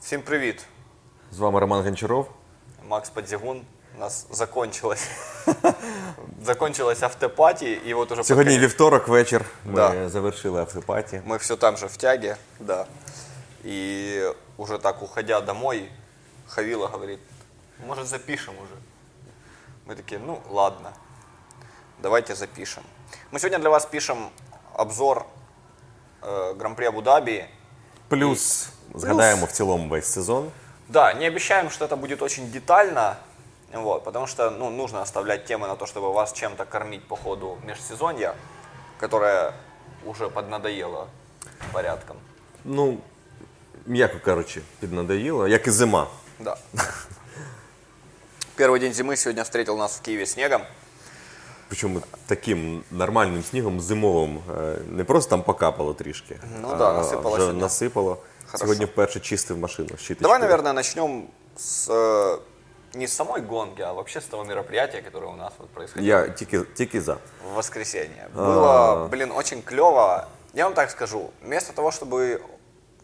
Всім привіт! З вами Роман Гончаров. Макс Подзігун. У нас закончилась, закончилась автопаті, і от уже Сьогодні поки- вівторок, вечір. Ми Да. завершили автопаті. мы все там же в тяге, да. И уже так, уходя домой, Хавила говорит, может запишем уже. Мы такие, ну ладно, давайте запишем. Мы сегодня для вас пишем обзор э, Гран-при Абу-Даби. Плюс згадаємо в цілому весь сезон. Да, не обещаем, что это будет очень детально, вот, потому что ну, нужно оставлять темы на то, чтобы вас чем-то кормить по ходу межсезонья, которое уже поднадоело порядком. Ну, м'яко кажучи, піднадоїло, як і зима. Да. Первый день зимы сегодня встретил нас в Киеве снегом. Причому таким нормальним снігом зимовим. Е, Не просто там покапало трішки. Ну а да, насипало вже сьогодні. насипало. Хорошо. Сьогодні вперше чистив машину. щіточкою. Давай, наверное, начнем с э, не с самой гонки, а вообще с того мероприятия, которое у нас вот происходило. Я тільки, тільки за. в воскресенье. Было, блин, очень клево. Я вам так скажу, вместо того, чтобы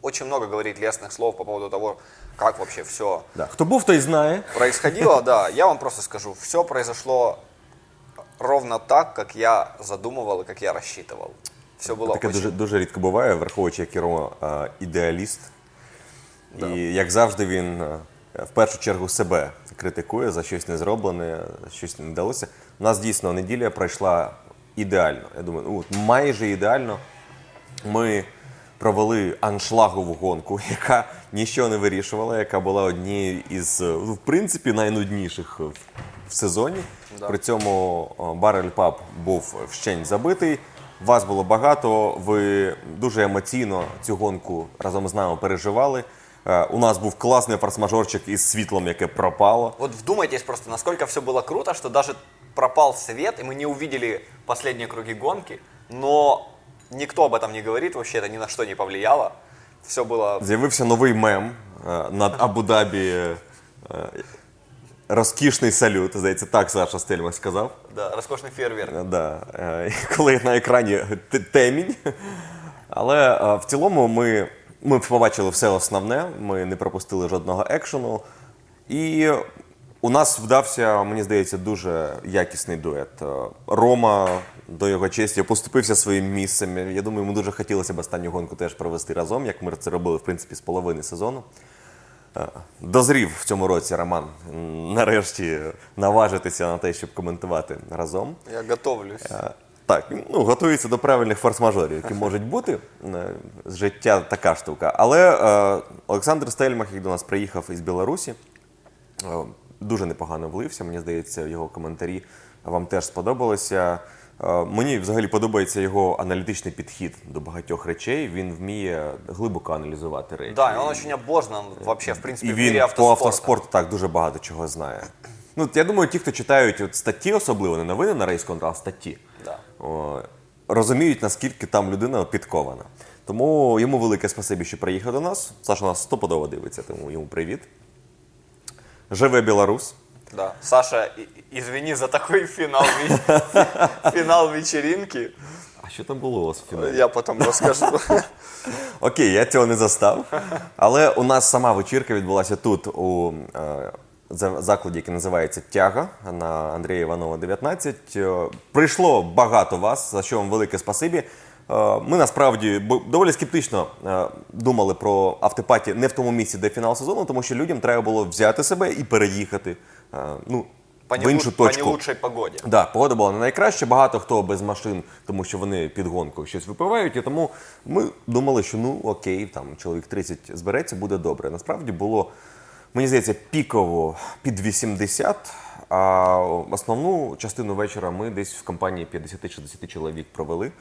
очень много говорить лестных слов по поводу того, как вообще все Да. Хто був, той знає. происходило, да, я вам просто скажу, все произошло ровно так, как я задумывал и как я рассчитывал. Все было Таке дуже, дуже рідко буває, враховуючи, як е, ідеаліст. І як завжди, він в першу чергу себе критикує за щось не зроблене, щось не вдалося. У нас дійсно неділя пройшла ідеально. Я думаю, ну, от майже ідеально. Ми провели аншлагову гонку, яка нічого не вирішувала, яка була однією із, ну, в принципі, найнудніших в, в сезоні. Да. При цьому барель паб був вщень забитий. Вас було багато. Ви дуже емоційно цю гонку разом з нами переживали. Е, У нас був класний форс-мажорчик із світлом, яке пропало. Вот вдумайтесь просто, насколько все было круто, что даже пропал свет, и мы не увидели последние круги гонки, но никто об этом не говорит, вообще это ни на что не повлияло. Все было З'явився новий мем е, над Абу-Дабі. е, Розкішний салют. Здається, так Саша Стельмах сказав. да, роскошный фейерверк. Да. е, Коли на екрані темінь. Але е, в цілому ми, ми побачили все основне, ми не пропустили жодного екшену. І у нас вдався, мені здається, дуже якісний дует. Е, Рома до його честі поступився своїм місцем. Я думаю, йому дуже хотілося б останню гонку теж провести разом, як ми це робили в принципі з половини сезону. Е, Дозрів в цьому році Роман нарешті наважитися на те, щоб коментувати разом. Я готовлюсь. Е, Так, ну готується до правильних форс-мажорів, які можуть бути. Е, Життя така штука. Але е, Олександр Стельмах, який до нас приїхав із Білорусі, е, дуже непогано влився. Мені здається, його коментарі вам теж сподобалися. Е, Мені взагалі подобається його аналітичний підхід до багатьох речей. Він вміє глибоко аналізувати речі. Да, он очень обождан вообще, в принципе, І в він по автоспорту так дуже багато чого знає. Ну, я думаю, ті, хто читають от статті, особливо не новини на рейс а статті, Да. о, розуміють, наскільки там людина підкована. Тому йому велике спасибі, що приїхав до нас. Саша нас стопудово дивиться, тому йому привіт. Живе Білорус. Да. Саша, извини за такой финал, финал вечеринки. А що там було у вас в фіналі? Я потом расскажу. Окей, я цього не застав. Але у нас сама вечірка відбулася тут, у е, закладі, який називається Тяга на Андрія Іванова, 19. Е, Прийшло багато вас, за що вам велике спасибі. Е, Ми насправді доволі скептично е, думали про автопаті не в тому місці, де фінал сезону, тому що людям треба було взяти себе і переїхати ну, По, в іншу по точку. По погоді. Да, погода була не найкраща, багато хто без машин, тому що вони під гонкою щось випивають. І тому ми думали, що ну окей, там чоловік 30 збереться, буде добре. Насправді було, мені здається, піково під 80, а основну частину вечора ми десь в компанії 50-60 чоловік провели.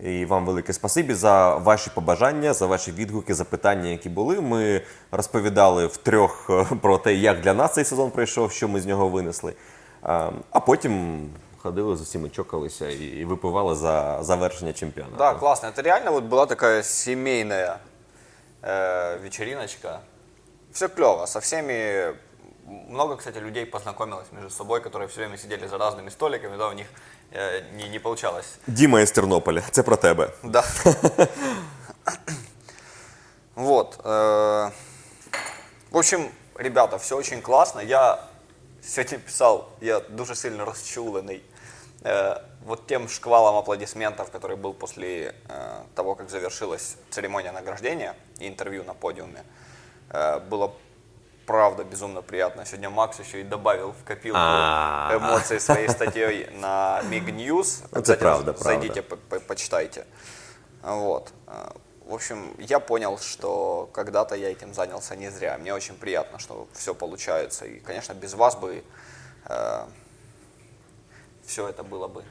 І вам велике спасибі за ваші побажання, за ваші відгуки, запитання, які були. Ми розповідали втрьох е, про те, як для нас цей сезон пройшов, що ми з нього винесли. А, а потім ходили з усіма, чокалися і, і випивали за завершення чемпіонату. Да, классно. Это реально вот была такая семейная э, вечериночка. Все клево, со всеми. Много, кстати, людей познакомилось между собой, которые все время сидели за разными столиками, да, у них э, не, не получалось. Діма із Тернополя, це про тебе. Да. Вот. э, В общем, ребята, все очень классно. Я сегодня писал, я дуже сильно расчуленный э, вот тем шквалом аплодисментов, который был после э, того, как завершилась церемония награждения и интервью на подиуме. Э, было правда безумно приятно. Сегодня Макс еще и добавил в копилку А. эмоций своей статьей на Mig News. Это Обязательно правда, правда. Зайдите, по- по- почитайте. Вот. Э, В общем, я понял, что когда-то я этим занялся не зря. Мне очень приятно, что все получается. И, конечно, без вас бы все это было бы.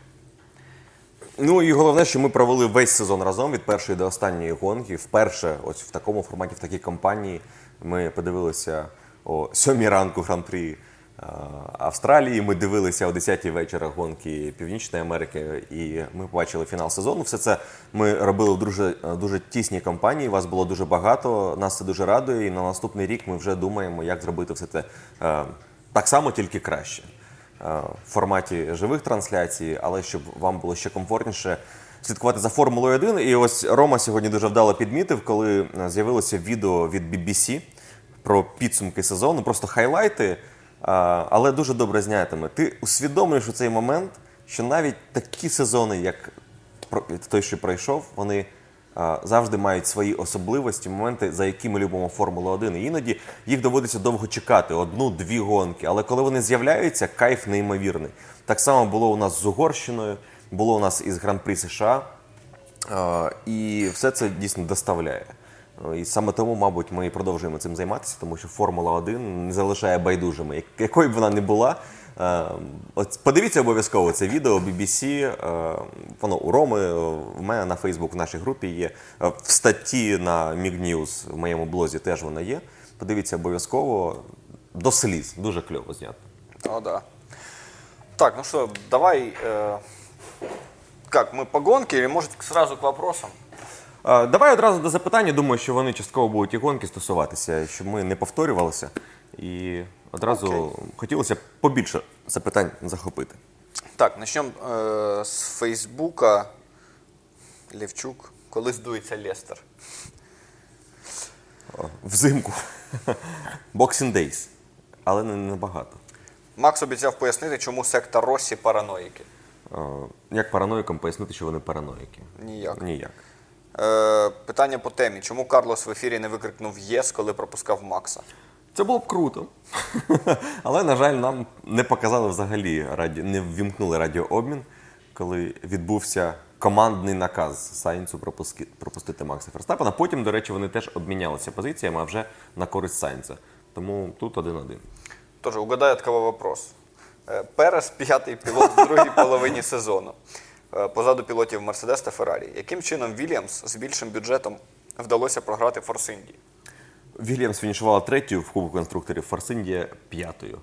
Ну і головне, що ми провели весь сезон разом від першої до останньої гонки. Вперше, ось в такому форматі, в такій компанії, ми подивилися О 7 ранку гран-прі е, Австралії. Ми дивилися о 10 вечора гонки Північної Америки, і ми побачили фінал сезону. Все це ми робили в дуже, дуже тісній компанії. Вас було дуже багато. Нас це дуже радує. І на наступний рік ми вже думаємо, як зробити все це е, так само, тільки краще е, в форматі живих трансляцій, але щоб вам було ще комфортніше слідкувати за Формулою 1. І ось Рома сьогодні дуже вдало підмітив, коли е, з'явилося відео від BBC про підсумки сезону, просто хайлайти, але дуже добре знятиме. Ти усвідомлюєш у цей момент, що навіть такі сезони, як той, що пройшов, вони завжди мають свої особливості, моменти, за які ми любимо Формулу 1. І іноді їх доводиться довго чекати, одну-дві гонки. Але коли вони з'являються, кайф неймовірний. Так само було у нас з Угорщиною, було у нас із Гран-прі США. І все це дійсно доставляє. І саме тому, мабуть, ми продовжуємо цим займатися, тому що Формула 1 не залишає байдужими, як- якою б вона не була. Е, подивіться обов'язково це відео BBC, е, воно у Роми, е, в мене на Фейсбук в нашій групі є. В статті на Mig News в моєму блозі теж вона є. Подивіться обов'язково до сліз. Дуже кльово знято. Да. Так, ну что, давай... э, как, мы по гонке или, может, сразу к вопросам? Е, Давай одразу до запитання. Думаю, що вони частково будуть і гонки стосуватися, щоб ми не повторювалися. І одразу Окей. хотілося б побільше запитань захопити. Так, начнем э, с Фейсбука. Левчук. Коли здується Лестер? Взимку. Boxing Days. Але не набагато. Макс обіцяв пояснити, чому сектор Росі параноїки. Е, Як параноїкам пояснити, що вони параноїки? Ніяк. Ніяк. Е, питання по темі. Чому Карлос в ефірі не викрикнув єс, коли пропускав Макса? Це було б круто. Але, на жаль, нам не показали взагалі раді... не ввімкнули радіообмін, коли відбувся командний наказ Сайнцу пропуски... пропустити Макса Ферстапена. Потім, до речі, вони теж обмінялися позиціями, а вже на користь Сайнца. Тому тут один-один. Тоже угадай, от кого вопрос. Е, Перес п'ятий пілот в другій половині сезону. Е, Позаду пілотів Мерседес та Феррарі. Яким чином Вільямс з більшим бюджетом вдалося програти Форс Інді? Вільямс фінішувала третьою в Кубку конструкторів, Форсиндія п'ятою.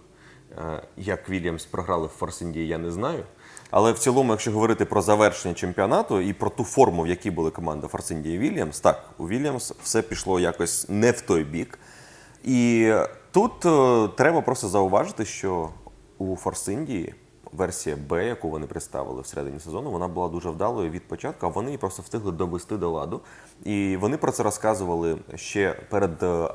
Е, Як Вільямс програли в Форсиндії, я не знаю. Але в цілому, якщо говорити про завершення чемпіонату і про ту форму, в якій були команда Форсиндія і Вільямс, так, у Вільямс все пішло якось не в той бік. І тут е, треба просто зауважити, що у Форсиндії версія Б, яку вони представили всередині сезону, вона була дуже вдалою від початку, а вони її просто встигли довести до ладу. І вони про це розказували ще перед е,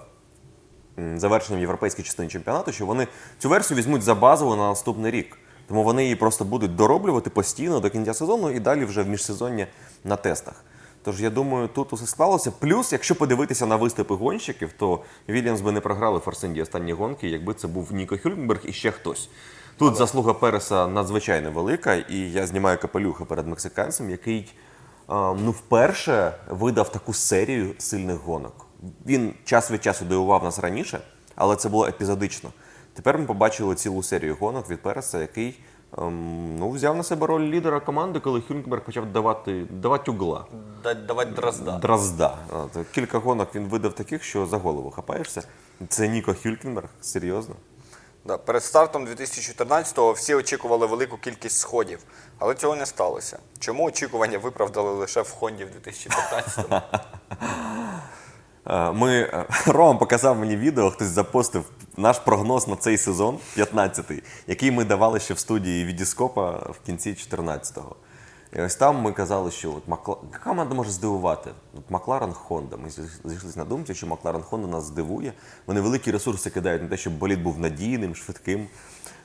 завершенням європейської частини чемпіонату, що вони цю версію візьмуть за базову на наступний рік. Тому вони її просто будуть дороблювати постійно до кінця сезону і далі вже в міжсезоння на тестах. Тож я думаю, тут усе склалося. Плюс, якщо подивитися на виступи гонщиків, то Вільямс би не програли Форсинді останні гонки, якби це був Ніко Хюльнберг і ще хтось. Тут заслуга Переса надзвичайно велика, і я знімаю капелюха перед мексиканцем, який ну, вперше видав таку серію сильних гонок. Він час від часу дивував нас раніше, але це було епізодично. Тепер ми побачили цілу серію гонок від Переса, який ем, ну, взяв на себе роль лідера команди, коли Хюльнберг почав давати, давати угла. Давати дрозда. Дрозда. От, кілька гонок він видав таких, що за голову хапаєшся. Це Ніко Хюлькенберг, серйозно. Да. Перед стартом 2014-го всі очікували велику кількість сходів, але цього не сталося. Чому очікування виправдали лише в Хонді в 2015-му? Е, Ми, е, Рома показав мені відео, хтось запостив наш прогноз на цей сезон, 15-й, який ми давали ще в студії Відіскопа в кінці 14-го. І ось там ми казали, що от Макла... яка команда може здивувати. От Макларен Хонда. Ми зійшлися на думці, що Макларен Хонда нас здивує. Вони великі ресурси кидають на те, щоб болід був надійним, швидким.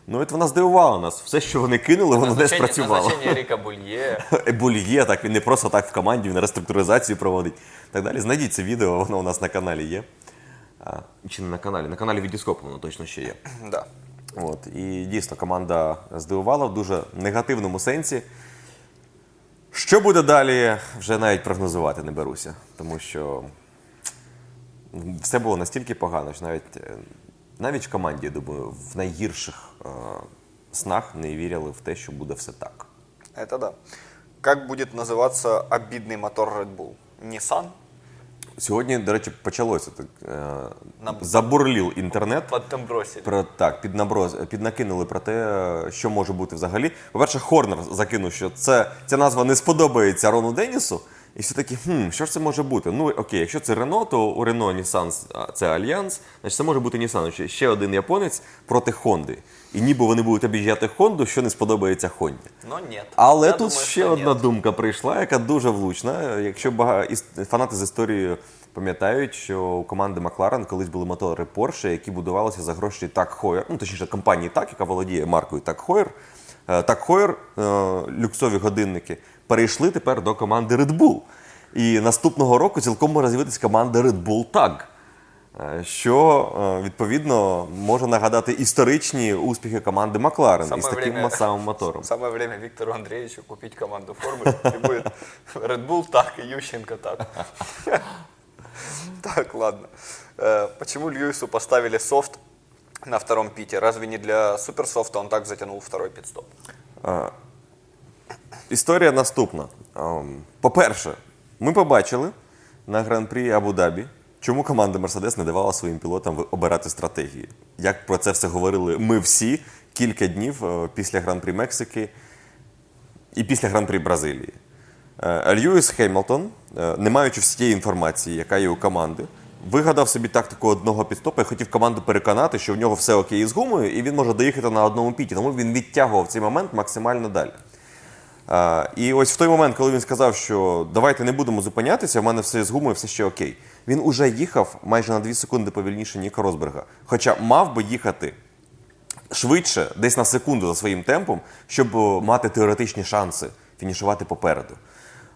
Ну, от вона здивувала нас. Все, що вони кинули, воно не спрацювало. назначение Рика Булье. Ебульє, так він не просто так в команді, він реструктуризацію проводить. Так далі. Знайдіть це відео, воно у нас на каналі є. А, чи не на каналі? На каналі Відіскопу воно точно ще є. Да. От, і дійсно команда здивувала в дуже негативному сенсі. Що буде далі, вже навіть прогнозувати не беруся, тому що все було настільки погано, що навіть, е, навіть в команді, я думаю, в найгірших е, снах не вірили в те, що буде все так. Это да. Как будет называться обидный мотор Red Bull? Nissan? Сьогодні, до речі, почалося так. Е, Нам- забурлів інтернет. Під. Про так, піднаброз, піднакинули про те, що може бути взагалі. По-перше, Хорнер закинув, що це, ця назва не сподобається Рону Денісу. І все таки, хм, що ж це може бути? Ну окей, якщо це Рено, то у Рено Нісан це Альянс, значить це може бути Нісан. Ще- один японець проти Хонди. І ніби вони будуть об'їжджати Хонду, що не сподобається Хонді. Но нет. Але Я тут думаю, ще одна нет. думка прийшла, яка дуже влучна. Якщо бага... іс- фанати з історії пам'ятають, що у команди Макларен колись були мотори Porsche, які будувалися за гроші Так Heuer, ну точніше компанії Так, яка володіє маркою Так Heuer. Е, Так Heuer, е, люксові годинники, перейшли тепер до команди Red Bull. І наступного року цілком може з'явитися команда Red Bull TAG. е, Що відповідно може нагадати історичні успіхи команди Макларен Саме із таким время- самим мотором. Самое время Виктору Андреевичу купить команду формы. И будет Red Bull так, и Ющенко так. Так, ладно. Почему Льюису поставили софт на втором пите? Разве не для суперсофта он так затянул второй пидстоп? Історія наступна. По-перше, ми побачили на гран-прі Абу-Дабі, чому команда Мерседес не давала своїм пілотам обирати стратегії. Як про це все говорили ми всі кілька днів е, після гран-прі Мексики і після гран-прі Бразилії. Е, Льюіс Хеймлтон, е, не маючи всієї інформації, яка є у команди, вигадав собі тактику одного підстопу і хотів команду переконати, що в нього все окей з гумою, і він може доїхати на одному піті. Тому він відтягував цей момент максимально далі. А, і ось в той момент, коли він сказав, що давайте не будемо зупинятися, в мене все з гумою, все ще окей. Він уже їхав майже на 2 секунди повільніше Ніка Росберга. Хоча мав би їхати швидше, десь на секунду за своїм темпом, щоб мати теоретичні шанси фінішувати попереду.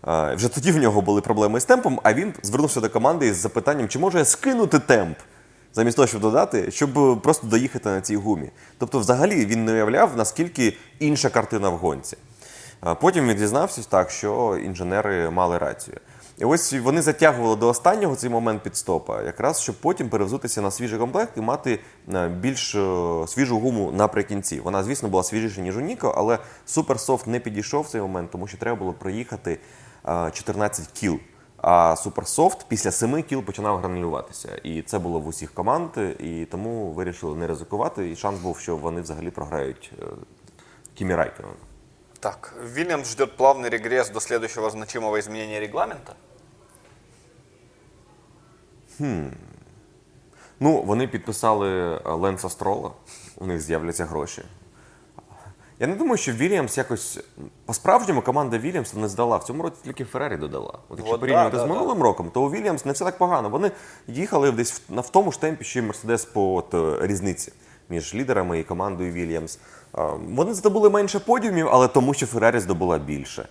Вже тоді в нього були проблеми з темпом, а він звернувся до команди із запитанням, чи може я скинути темп, замість того, щоб додати, щоб просто доїхати на цій гумі. Тобто, взагалі, він не уявляв, наскільки інша картина в гонці. Потім він дізнався так, що інженери мали рацію. І ось вони затягували до останнього цей момент підстопа, якраз щоб потім перевзутися на свіжий комплект і мати е, більш е, свіжу гуму наприкінці. Вона, звісно, була свіжіша, ніж у Ніко, але Суперсофт не підійшов в цей момент, тому що треба було проїхати 14 кіл. А Суперсофт після 7 кіл починав гранулюватися. І це було в усіх команд, і тому вирішили не ризикувати. І шанс був, що вони взагалі програють е, Кімі Райкоnen. Так, Вильямс ждет плавный регресс до следующего значимого изменения регламента. Ну, вони підписали е, Ленса Строла, у них з'являться гроші. Я не думаю, що Вільямс якось по-справжньому команда Вільямса не здала. В цьому році тільки Феррарі додала. От якщо От порівнювати да, з да. минулим роком, то у Вільямс не все так погано. Вони їхали десь в, на- в тому ж темпі, що і Мерседес по от, е, різниці між лідерами і командою Вільямс. Е, Вони здобули менше подіумів, але тому, що Феррарі здобула більше.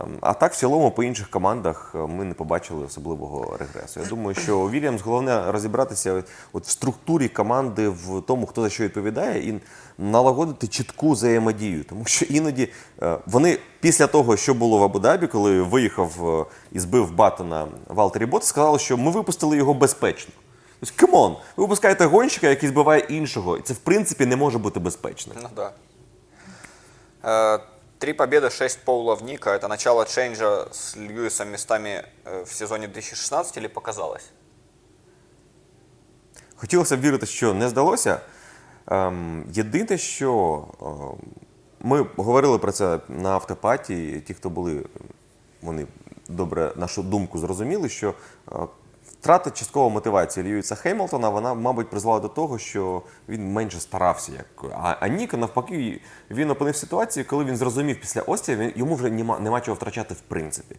Ем, А так, в цілому, по інших командах е, ми не побачили особливого регресу. Я думаю, що Вільямс головне розібратися от в структурі команди, в тому, хто за що відповідає, і налагодити чітку взаємодію. Тому що іноді е, вони після того, що було в Абу-Дабі, коли виїхав е, і збив Баттона Валтері Бот, сказали, що ми випустили його безпечно. Тобто, камон, ви випускаєте гонщика, який збиває іншого, і це в принципі не може бути безпечно. Ну да. Э, Три победы, шесть поулов Ника. Это начало чейнджа с Льюисом местами э, в сезоне 2016 или показалось? Хотілося б вірити, що не здалося. Ем, єдине, що ем, ми говорили про це на автопаті. Ті, хто були, вони добре нашу думку зрозуміли, що е, Втрата частково мотивації Льюіса Хеймлтона, вона, мабуть, призвела до того, що він менше старався. Як... А, а Ніко, навпаки, він опинився в ситуації, коли він зрозумів після Остія, йому вже нема, нема чого втрачати в принципі.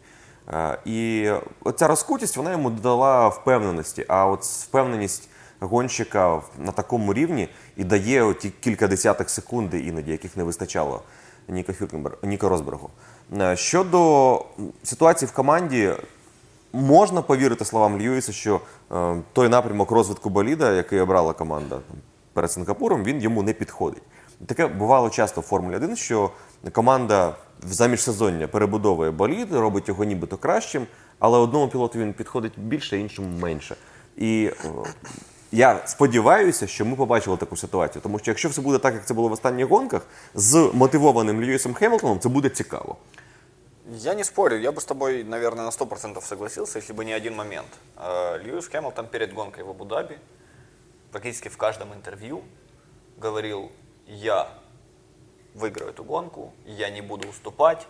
Е, і оця розкутість вона йому додала впевненості. А от впевненість гонщика на такому рівні і дає ті кілька десятих секунди іноді, яких не вистачало Хюкенбер... Ніко Розбергу. Е, Щодо ситуації в команді, можна повірити словам Льюіса, що е, той напрямок розвитку боліда, який обрала команда перед Сингапуром, він йому не підходить. Таке бувало часто в Формулі 1, що команда в заміжсезоння перебудовує болід, робить його нібито кращим, але одному пілоту він підходить більше, іншому менше. І е, я сподіваюся, що ми побачили таку ситуацію, тому що якщо все буде так, як це було в останніх гонках, з мотивованим Льюісом Хемілтоном, це буде цікаво. Я не спорю, я бы с тобой, наверное, на 100% согласился, если бы не один момент. Э, Льюис Хэмилтон перед гонкой в Абу-Даби практически в каждом интервью говорил, я выиграю эту гонку, я не буду уступать.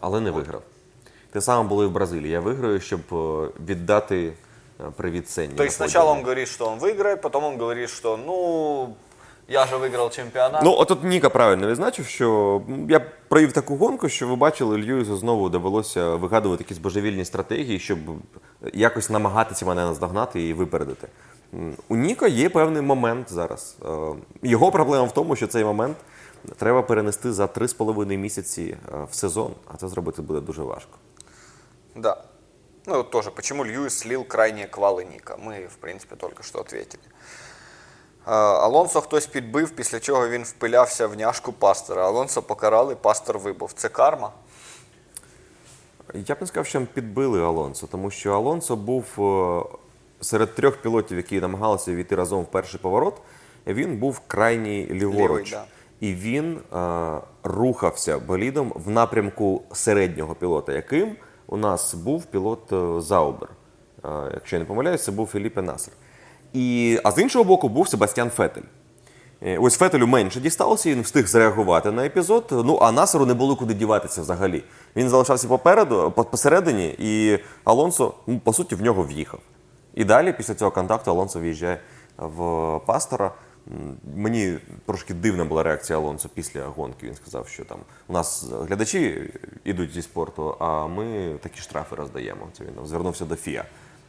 Але не виграв. Те саме було і в Бразилії. Я виграю, щоб е, віддати е, привіт Сенні. То есть на сначала он подіумі. говорит, что он выиграет, потом он говорит, что ну, я же выиграл чемпионат. Ну, от тут Ніка правильно відзначив, що м, я провів таку гонку, що ви бачили, Льюісу знову довелося вигадувати якісь божевільні стратегії, щоб якось намагатися мене наздогнати і випередити. У Ніка є певний момент зараз. Е, Його проблема в тому, що цей момент треба перенести за 3,5 місяці е, в сезон, а це зробити буде дуже важко. Да. Ну, тоже, почему Льюис слил крайние квалы Ника? Мы, в принципе, только что ответили. Е, Алонсо хтось підбив, після чого він впилявся в няшку пастора. Алонсо покарали, пастор вибув. Це карма? Я б не сказав, що підбили Алонсо, тому що Алонсо був е, серед трьох пілотів, які намагалися війти разом в перший поворот, він був крайній ліворуч. Лівий, да. І він е, рухався болідом в напрямку середнього пілота, яким у нас був пілот е, Заубер. Е, якщо я не помиляюсь, це був Філіппе Насер. І, а з іншого боку був Себастьян Фетель. Е, Ось Фетелю менше дісталося, він встиг зреагувати на епізод. Ну а Насеру не було куди діватися взагалі. Він залишався попереду, посередині, і Алонсо, ну, по суті, в нього в'їхав. І далі, після цього контакту, Алонсо в'їжджає в пастора. Мені трошки дивна була реакція Алонсо після гонки. Він сказав, що там у нас глядачі ідуть зі спорту, а ми такі штрафи роздаємо. Це він звернувся до ФІА,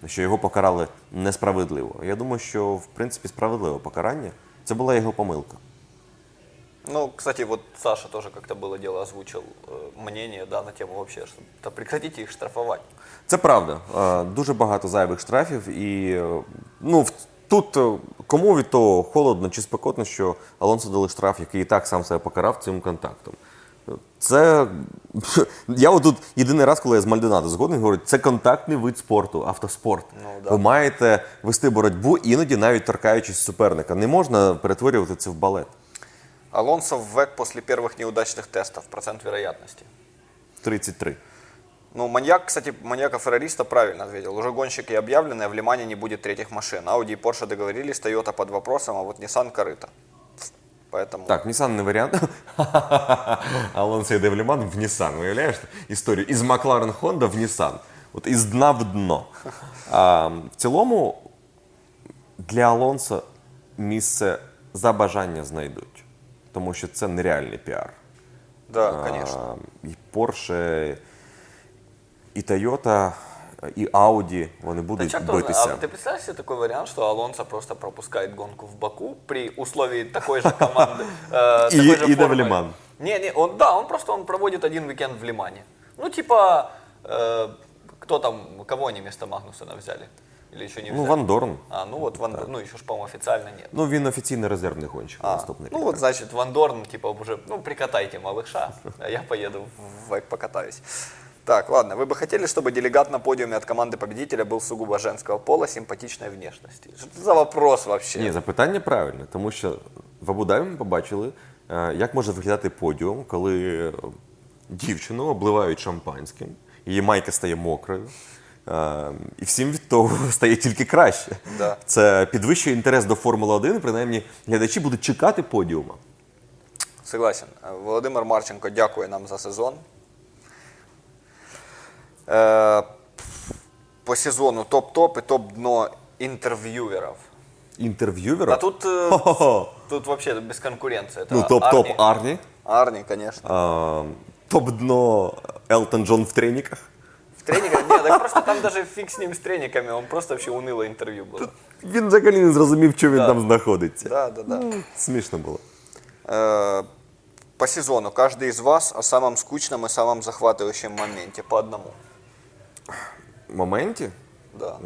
що його покарали несправедливо. Я думаю, що в принципі справедливе покарання. Це була його помилка. Ну, кстати, вот Саша тоже как-то было дело озвучил э, мнение, да, на тему вообще, что да прекратите их штрафовать. Це правда. Е, Дуже багато зайвих штрафів, і е, ну тут е, кому від того холодно чи спекотно, що Алонсо дали штраф, який і так сам себе покарав цим контактом. Це я отут єдиний раз, коли я з Мальдонадо згоден, говорю, це контактний вид спорту, автоспорт. Ну, да. Ви маєте вести боротьбу, іноді навіть торкаючись суперника. Не можна перетворювати це в балет. Алонсо в ВЭК после первых неудачных тестов. Процент вероятности. 33. Ну, маньяк, кстати, маньяка-феррориста правильно ответил. Уже гонщики объявлены, а в Лимане не будет третьих машин. Audi и Porsche договорились, Toyota под вопросом, а вот Nissan корыто. Поэтому... Так, Нісан не варіант. Алонсо йде в Ліман в Нісан. Уявляєш історію? Із Макларен Хонда в Нісан. От із дна в дно. А, в цілому для Алонсо місце за бажання знайдуть. Тому що це нереальний піар. Да, конечно. А, І Porsche, і Toyota, і Audi вони Да будуть чё, кто знает. битися. А ты представляешь себе такой вариант, что Алонсо просто пропускает гонку в Баку при условии такой же команды? э, И- такой же и до формы? Лиман. Не, не, он, да, он просто он проводит один уикенд в Лимане. Ну, типа, э, кто там, кого они вместо Магнусона взяли? Или еще не взяли? Ну, Ван Дорн. А, ну вот, Ван, ну еще ж, по-моему, официально нет. Ну, він офіційний резервний гонщик на А, наступний ну рік. вот, значит, Ван Дорн, типа, уже, ну, прикатайте малыша, а я поеду в ВЭК покатаюсь. Так, ладно, вы бы хотели, чтобы делегат на подиуме от команды победителя был сугубо женского пола, симпатичной внешности? Что это за вопрос вообще? Ні, запитання правильне, тому що в Абу-Дабі ми побачили, е, як може виглядати подіум, коли е, дівчину обливають шампанським, її майка стає мокрою. е, І всім від того стає тільки краще. Да. Це підвищує інтерес до Формули 1, принаймні глядачі будуть чекати подіума. Согласен. Э, Володимир Марченко дякує нам за сезон. Е, по сезону топ-топ и топ-дно интервьюеров. Інтерв'ювера? А тут, э, Хо-хо-хо. тут вообще без конкуренции. Это Ну, топ-топ Арни. Арні. Арни, конечно. А, топ-дно Елтон Джон в треніках. В тренингах? Нет, так просто там даже фиг с ним с тренingами, он просто вообще унылое интервью было. Він взагалі не зрозумів, що він Да. там знаходиться. Да, да, да. Смішно було. Э, По сезону каждый из вас о самом скучном и самом захватывающем моменте по одному. В моменті Да.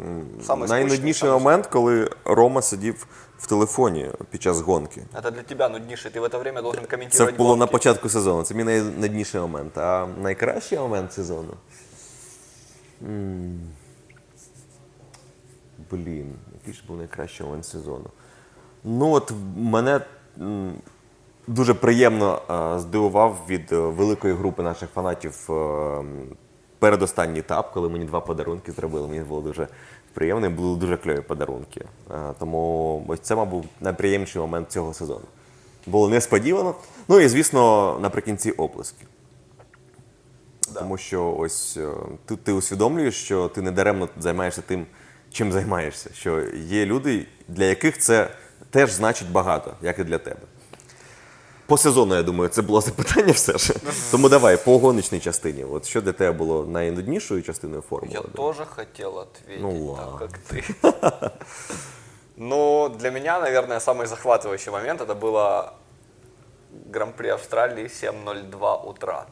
Самый найнудніший скучный, самый- момент, коли Рома сидів в телефоні під час гонки. Это для тебя нуднейший. Ты в это время должен Це комментировать було на гонки. початку сезону. Це мій найнудніший момент. А найкращий момент сезону. М. Блін, який ж був найкращий момент сезону. Ну, от мене м, дуже приємно е, здивував від е, великої групи наших фанатів е, м, передостанній етап, коли мені два подарунки зробили. Мені було дуже приємно, і були дуже кльові подарунки. Е, тому ось це, мабуть, найприємніший момент цього сезону. Було несподівано. Ну і звісно, наприкінці оплески. Тому що ось е, ти, ти усвідомлюєш, що ти не даремно займаєшся тим, чим займаєшся. Що є люди, для яких це теж значить багато, як і для тебе. По сезону, я думаю, це було запитання все ж. Тому давай, по гоночній частині. От що для тебе було найнуднішою частиною формули? Я тоже хотел ответить, Ну так ладно. как ты. Ну, для меня, наверное, самый захватывающий момент это было Гран-при Австралии 7.02 утра,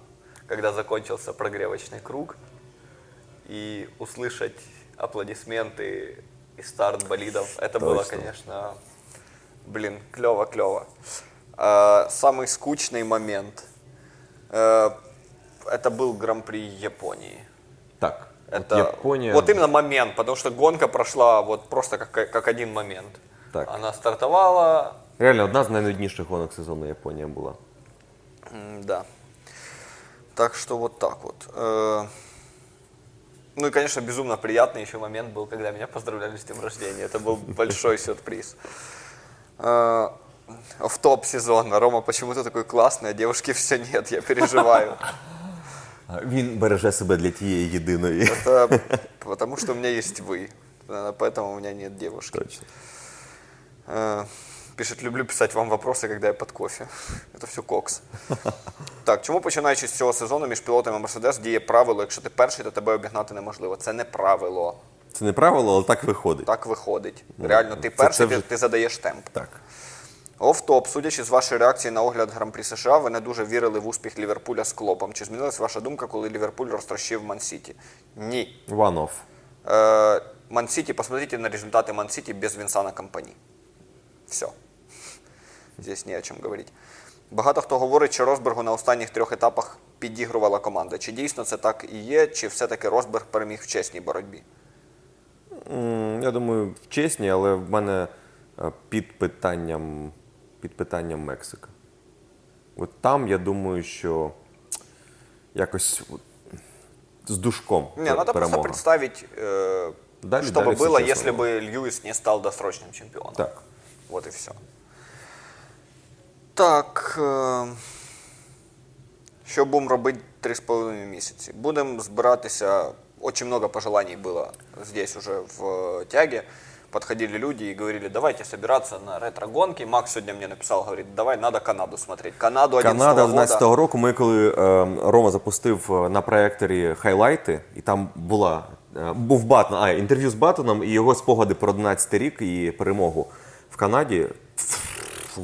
когда закончился прогревочный круг, и услышать аплодисменты и старт болидов, это было, Точно. конечно, блин, клево-клево. А, Самый скучный момент, э, это был Гран-при Японии. Так. Это От Японія. вот именно момент, потому что гонка прошла вот просто как, как один момент. Так. Она стартовала, Реально, одна з найнудніших гонок сезону Японія була. м, да. Так что вот так вот. Э, Ну и, конечно, безумно приятный еще момент был, когда меня поздравляли с днем рождения. Это был большой сюрприз. Э, В топ сезона. Рома, почему ты такой классный, а девушки все нет, я переживаю. Він береже себе для тієї єдиної. Это потому что у меня есть вы. Наверное, Поэтому у меня нет девушки. Точно. Э, Пишет, люблю писати вам вопроси, когда я під кофе. Це все кокс. Так, чому починаючи з цього сезону між пілотами Мерседес діє правило, якщо ти перший, то тебе обігнати неможливо. Це не правило. Це не правило, але так виходить. Так виходить. Реально, ти це- перший, це вже- ти, ти задаєш темп. Так. Оф-топ, судячи з вашої реакції на огляд Гран-прі США, ви не дуже вірили в успіх Ліверпуля з клопом. Чи змінилась ваша думка, коли Ліверпуль розтрощив Ман-Сіті? Ні. Off. Э, Ман-Сити, посмотрите на результаты Ман-Сити без Вінсана Компані. Все. Здесь не о чому говорити. Багато хто говорить, що Росбергу на останніх трьох етапах підігрувала команда. Чи дійсно це так і є, чи все-таки Росберг переміг в чесній боротьбі? Я думаю, чесні, але в мене е, під питанням, під питанням Мексика. От там я думаю, що якось от з душком Не, пер- надо просто перемога. представить, э, Далі- что бы далі все было, чесно если було. бы Льюис не стал досрочным чемпионом. Так. Вот и все. Так. Е... Що будемо робити три з половиною місяці? Будемо збиратися. Очень много пожеланий было здесь уже в э, тяге. Подходили люди и говорили, давайте собираться на ретро-гонки. Макс сегодня мне написал, говорит, давай, надо Канаду смотреть. Канаду 11 Канада года. 11-го року. Ми коли е, Рома запустив е, на проекторі хайлайти, і там була е, був Батон, а інтерв'ю з Батоном і його спогади про 11 рік і перемогу в Канаді.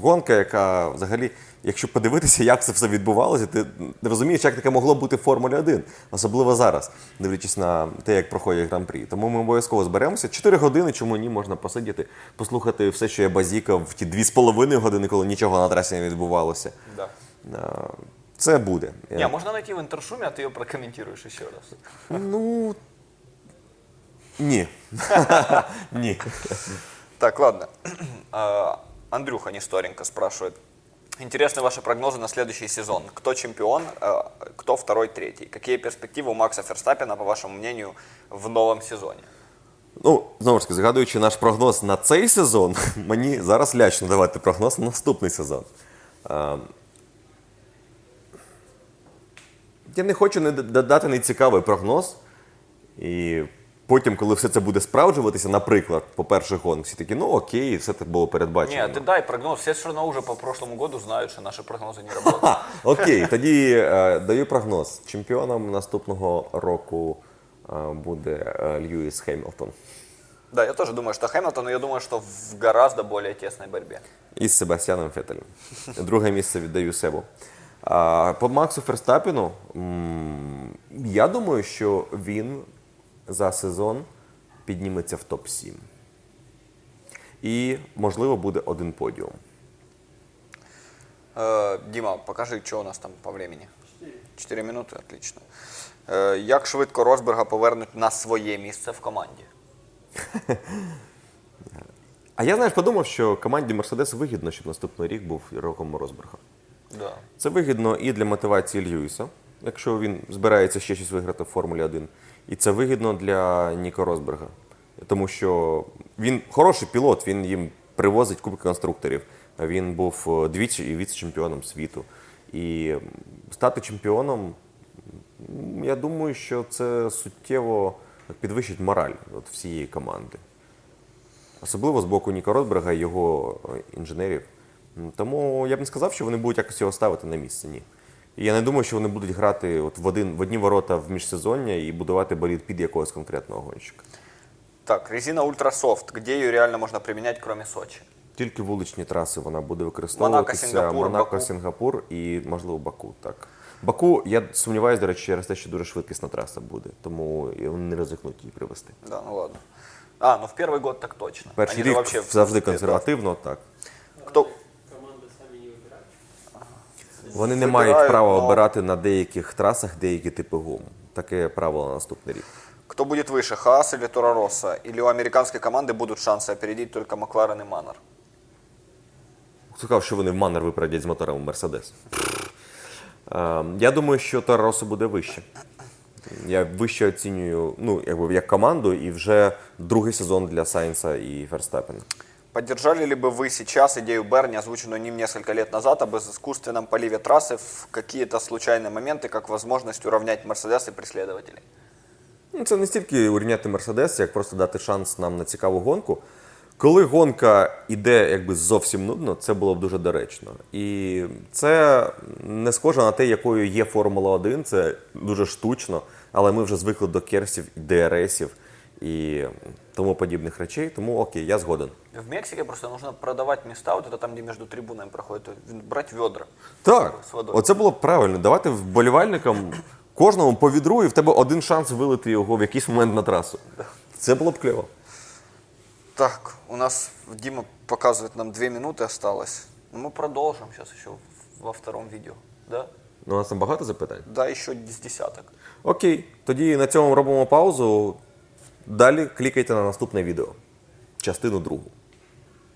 Гонка, яка взагалі, якщо подивитися, як це все відбувалося, ти не розумієш, як таке могло бути в Формулі 1, особливо зараз, дивлячись на те, як проходять гран-прі. Тому ми обов'язково зберемося. Чотири години, чому ні, можна посидіти, послухати все, що я базікав в ті дві з половиною години, коли нічого на трасі не відбувалося. Да. Це буде. Не, можно найти в интершуме, а ты ее прокомментируешь еще раз. Ну. Ні. Ні. Так, ладно. Андрюха Несторенко спрашивает. Интересны ваши прогнозы на следующий сезон. Кто чемпион, а, кто второй, третий? Какие перспективы у Макса Ферстаппина, по вашему мнению, в новом сезоне? Ну, знову ж таки, згадуючи наш прогноз на цей сезон, мені зараз лячно давати прогноз на наступний сезон. Е, Я не хочу не д- дати нецікавий прогноз. І потім, коли все це буде справджуватися, наприклад, по перших гонках, всі такі, ну окей, все це було передбачено. Нет, ты дай прогноз. Все все равно уже по прошлому году знают, что наши прогнозы не работают. А, окей, тоді е, даю прогноз. Чемпіоном наступного року е, буде е, Льюіс Хемілтон. Да, я тоже думаю, что Хэмилтон, но я думаю, что в гораздо более тесной борьбе. із Себастьяном Феттелем. Друге місце віддаю Себу. А, по Максу Ферстапіну, м, я думаю, що він за сезон підніметься в топ-7. І, можливо, буде один подіум. Э, Дима, покажи, что у нас там по времени. Чотири минути, отлично. Е, Як швидко Росберга повернуть на своє місце в команді? А я, знаєш, подумав, що команді Мерседес вигідно, щоб наступний рік був роком Росберга. Да. Це вигідно і для мотивації Льюіса, якщо він збирається ще щось виграти в Формулі 1. І це вигідно для Ніко Росберга. Тому що він хороший пілот, він їм привозить кубки конструкторів. Він був е, двічі і віце-чемпіоном світу. І стати чемпіоном, я думаю, що це суттєво підвищить мораль от всієї команди. Особливо з боку Ніка Росберга і його е, інженерів. Тому я б не сказав, що вони будуть якось його ставити на місце. Ні. Я не думаю, що вони будуть грати от в, один, в одні ворота в міжсезоння і будувати болід під якогось конкретного гонщика. Так, резина Ультрасофт. Где ее реально можно применять, кроме Сочи? Тільки вуличні траси вона буде використовуватися. Монако, Сінгапур, Монако, Баку. Сінгапур і, можливо, Баку. Так. Баку, я сумніваюся, до речі, через те, що дуже швидкісна траса буде, тому вони не ризикнуть її привести. Да, ну ладно. А, ну в первый год так точно. Перший Они рік вообще завжди консервативно, так. да. Кто? Команди самі не вибирають. Вони не Вибирають, мають права но- обирати на деяких трасах деякі типи гум. Таке правило на наступний рік. Кто будет выше, Хаас или Тора Росса? Или у американской команды будут шансы опередить только Макларен и Маннер? Хто сказав, що вони в манер випередять з мотором Мерседес? Я думаю, що Тарасу буде вище. Я вище оцінюю ну, якби, як команду і вже другий сезон для Сайнса і Ферстапена. Поддержали ли бы вы сейчас идею Берни, озвученную ним несколько лет назад, об искусственном поливе трассы в какие-то случайные моменты, как возможность уравнять Мерседес и преследователей? Ну, це не стільки урівняти Мерседес, як просто дати шанс нам на цікаву гонку. Коли гонка йде якби зовсім нудно, це було б дуже доречно. І це не схоже на те, якою є Формула 1, це дуже штучно, але ми вже звикли до керсів, ДРСів і тому подібних речей. Тому окей, я згоден. В Мексике просто нужно продавать места, вот это там, где между трибунами проходит, брать ведра. Так, З водою. оце було б правильно. Давати вболівальникам кожному по відру, і в тебе один шанс вилити його в якийсь момент на трасу. Це було б кльово. Так, у нас Дима показывает нам две минуты осталось. Ну, мы продолжим сейчас еще во втором видео. Да? Ну, у нас там багато запитань. Да, еще с десяток. Окей, тоді на цьому робимо паузу. Далі клікайте на наступне відео, частину другу.